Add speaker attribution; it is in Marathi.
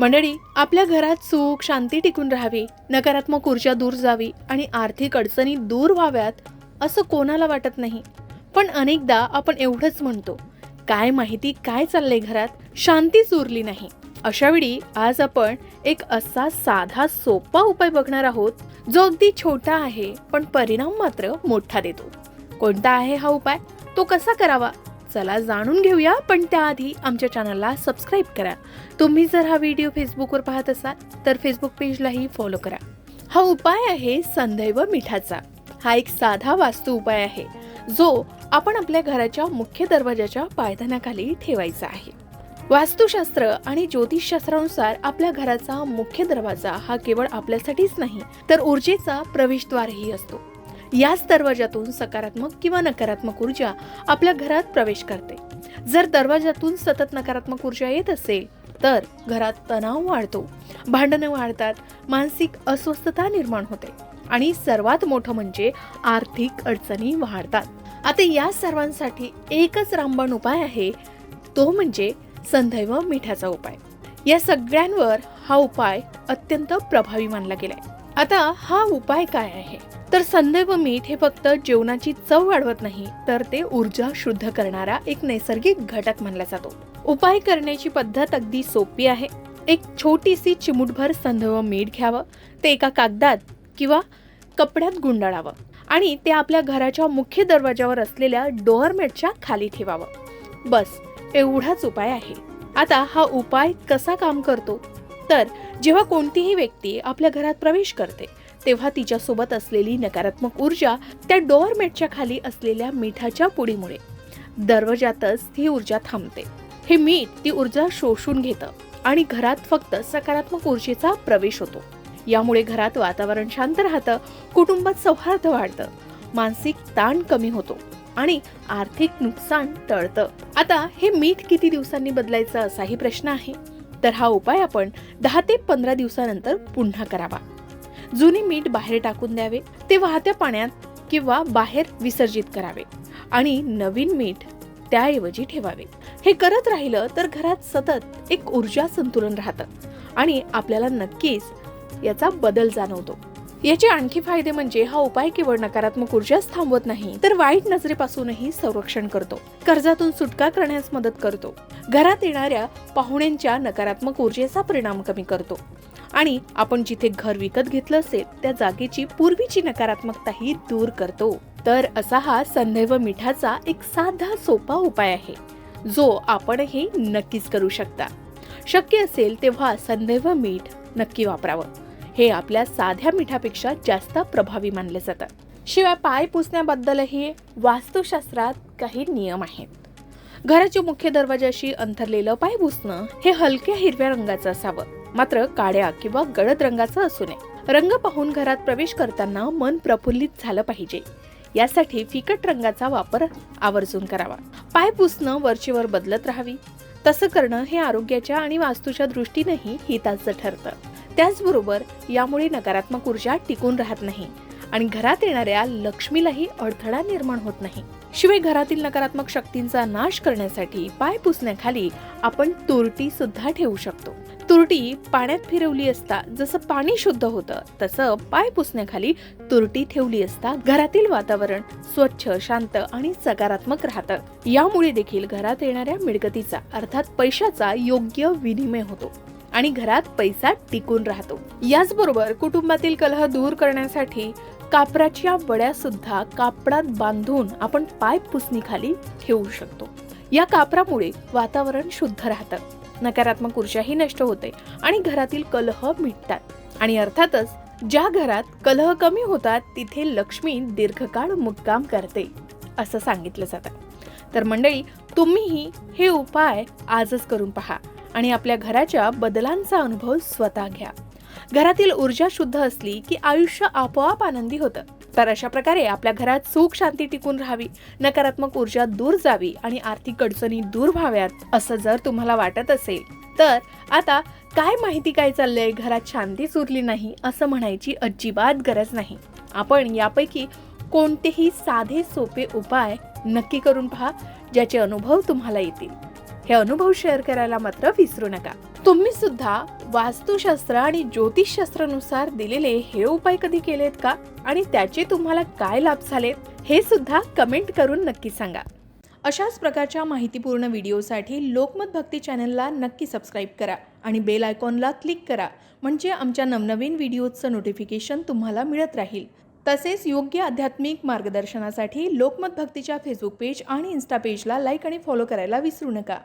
Speaker 1: मंडळी आपल्या घरात सुख शांती टिकून राहावी नकारात्मक ऊर्जा दूर जावी आणि आर्थिक अडचणी दूर व्हाव्यात असं कोणाला वाटत नाही. पण अनेकदा आपण एवढंच म्हणतो काय माहिती काय चाललंय घरात? शांतीच उरली नाही. अशावेळी आज आपण एक असा साधा सोपा उपाय बघणार आहोत जो अगदी छोटा आहे पण परिणाम मात्र मोठा देतो. कोणता आहे हा उपाय? तो कसा करावा? चला जाणून घेऊया पण त्याआधी आमच्या चॅनलला सबस्क्राईब करा. तुम्ही जर हा व्हिडिओ फेसबुकवर पाहत असाल तर फेसबुक पेजलाही फॉलो करा. हा उपाय आहे संदैव मिठाचा. हा एक साधा वास्तू उपाय आहे जो आपण आपल्या घराच्या मुख्य दरवाजाच्या पायथ्याखाली ठेवायचा आहे. वास्तुशास्त्र आणि ज्योतिषशास्त्रानुसार आपल्या घराचा मुख्य दरवाजा हा केवळ आपल्यासाठीच नाही तर ऊर्जेचा प्रवेशद्वारही असतो. याच दरवाजातून सकारात्मक किंवा नकारात्मक ऊर्जा आपल्या घरात प्रवेश करते. जर दरवाजातून सतत नकारात्मक ऊर्जा येत असेल तर घरात तणाव वाढतो. भांडणं वाढतात मानसिक अस्वस्थता निर्माण होते आणि सर्वात मोठं म्हणजे आर्थिक अडचणी वाढतात. आता या सर्वांसाठी एकच रामबाण उपाय आहे तो म्हणजे संदैव मिठाचा उपाय. या सगळ्यांवर हा उपाय अत्यंत प्रभावी मानला गेलाय. आता हा उपाय काय आहे? तर संदैव मीठ हे फक्त जेवणाची चव वाढवत नाही तर ते ऊर्जा शुद्ध करणारा एक नैसर्गिक घटक मानला जातो. उपाय करण्याची पद्धत अगदी सोपी आहे. एक छोटीशी चिमूटभर संदैव मीठ घ्यावं ते एका कागदात किंवा कपड्यात गुंडाळावं आणि ते आपल्या घराच्या मुख्य दरवाजावर असलेल्या डोअरमेटच्या खाली ठेवावं. बस एवढाच उपाय आहे. आता हा उपाय कसा काम करतो? तर जेव्हा कोणतीही व्यक्ती आपल्या घरात प्रवेश करते तेव्हा तिच्यासोबत असलेली नकारात्मक ऊर्जा त्या डोअरमेटच्या खाली असलेल्या मिठाच्या पुडीमुळे. दरवाजातच ती ऊर्जा थांबते. हे मीठ ती ऊर्जा शोषून घेतं आणि घरात फक्त सकारात्मक ऊर्जेचा प्रवेश होतो. यामुळे घरात वातावरण शांत राहतं कुटुंबात सौहार्द वाढतं मानसिक ताण कमी होतो आणि आर्थिक नुकसान टळतं. आता हे मीठ किती दिवसांनी बदलायचं असाही प्रश्न आहे. तर हा उपाय आपण दहा ते पंधरा दिवसानंतर पुन्हा करावा. जुनी मीठ बाहेर टाकून द्यावे ते वाहत्या पाण्यात किंवा बाहेर विसर्जित करावे आणि नवीन मीठ त्याऐवजी ठेवावे. हे करत राहिलं तर घरात सतत एक ऊर्जा संतुलन राहतं आणि आपल्याला नक्कीच याचा बदल जाणवतो. याचे आणखी फायदे म्हणजे हा उपाय केवळ नकारात्मक ऊर्जाच थांबवत नाही तर वाईट नजरेपासूनही संरक्षण करतो. कर्जातून सुटका करण्यास मदत करतो. घरात येणाऱ्या पाहुण्यांच्या नकारात्मक ऊर्जेचा परिणाम कमी करतो. आणि आपण जिथे घर विकत घेतलं असेल त्या जागेची पूर्वीची नकारात्मकताही दूर करतो. तर असा हा संदैव मिठाचा एक साधा सोपा उपाय आहे जो आपणही नक्कीच करू शकता. शक्य असेल तेव्हा संदैव मीठ नक्की वापरावं. हे आपल्या साध्या मिठापेक्षा जास्त प्रभावी मानले जातात शिवाय पाय पुसण्याबद्दलही वास्तुशास्त्रात काही नियम आहेत. घराच्या मुख्य दरवाजाशी अंतरलेलं पाय पुसणं हे हलक्या हिरव्या रंगाचं असावं. मात्र काळ्या किंवा गडद रंगाचं असू नये. रंग पाहून घरात प्रवेश करताना मन प्रफुल्लित झालं पाहिजे. यासाठी फिकट रंगाचा वापर आवर्जून करावा. पाय पुसणं वरचेवर बदलत राहावी. तसं करणं हे आरोग्याच्या आणि वास्तूच्या दृष्टीनेही हिताचं ठरतं. त्याचबरोबर यामुळे नकारात्मक ऊर्जा टिकून राहत नाही आणि घरात येणाऱ्या लक्ष्मीलाही अडथळा निर्माण होत नाही. शिवाय घरातील नकारात्मक शक्तींचा नाश करण्यासाठी पाय पुसण्याखाली आपण तुरटी सुद्धा ठेवू शकतो. तुरटी पाण्यात फिरवली असता जसं पाणी शुद्ध होतं तसं पाय पुसण्याखाली तुरटी ठेवली असता घरातील वातावरण स्वच्छ शांत आणि सकारात्मक राहतं. यामुळे देखील घरात येणाऱ्या मिळकतीचा अर्थात पैशाचा योग्य विनिमय होतो आणि घरात पैसा टिकून राहतो. याचबरोबर कुटुंबातील कलह दूर करण्यासाठी कापराच्या वड्या सुद्धा कापडात बांधून आपण पाय पुसणीखाली ठेवू शकतो. या कापरामुळे वातावरण शुद्ध राहतं. नकारात्मक ऊर्जाही नष्ट होते आणि घरातील कलह मिटतात. आणि अर्थातच ज्या घरात कलह कमी होतात तिथे लक्ष्मी दीर्घकाळ मुक्काम करते असं सांगितलं जातं. तर मंडळी तुम्हीही हे उपाय आजच करून पहा आणि आपल्या घराच्या बदलांचा अनुभव स्वतः घ्या. घरातील ऊर्जा शुद्ध असली की आयुष्य आपोआप आनंदी होतं. तर अशा प्रकारे आपल्या घरात सुख शांती टिकून राहावी नकारात्मक ऊर्जा दूर जावी आणि आर्थिक अडचणी दूर व्हाव्यात असं जर तुम्हाला वाटत असेल तर आता काय माहिती काय चाललंय? घरात शांतीच उरली नाही असं म्हणायची अजिबात गरज नाही. आपण यापैकी कोणतेही साधे सोपे उपाय नक्की करून पहा ज्याचे अनुभव तुम्हाला येतील. हे अनुभव शेअर करायला मात्र विसरू नका. तुम्ही सुद्धा वास्तुशास्त्र आणि ज्योतिषशास्त्रानुसार दिलेले हे उपाय कधी केलेत का? आणि त्याचे तुम्हाला काय लाभ झालेत हे सुद्धा कमेंट करून नक्की सांगा. अशाच प्रकारच्या माहितीपूर्ण व्हिडिओसाठी लोकमत भक्ती चॅनलला नक्की सबस्क्राईब करा आणि बेल आयकॉनला क्लिक करा म्हणजे आमच्या नवनवीन व्हिडिओजचं नोटिफिकेशन तुम्हाला मिळत राहील. तसेच योग्य आध्यात्मिक मार्गदर्शनासाठी लोकमत भक्तीच्या फेसबुक पेज आणि इन्स्टा पेजला लाईक आणि फॉलो करायला विसरू नका.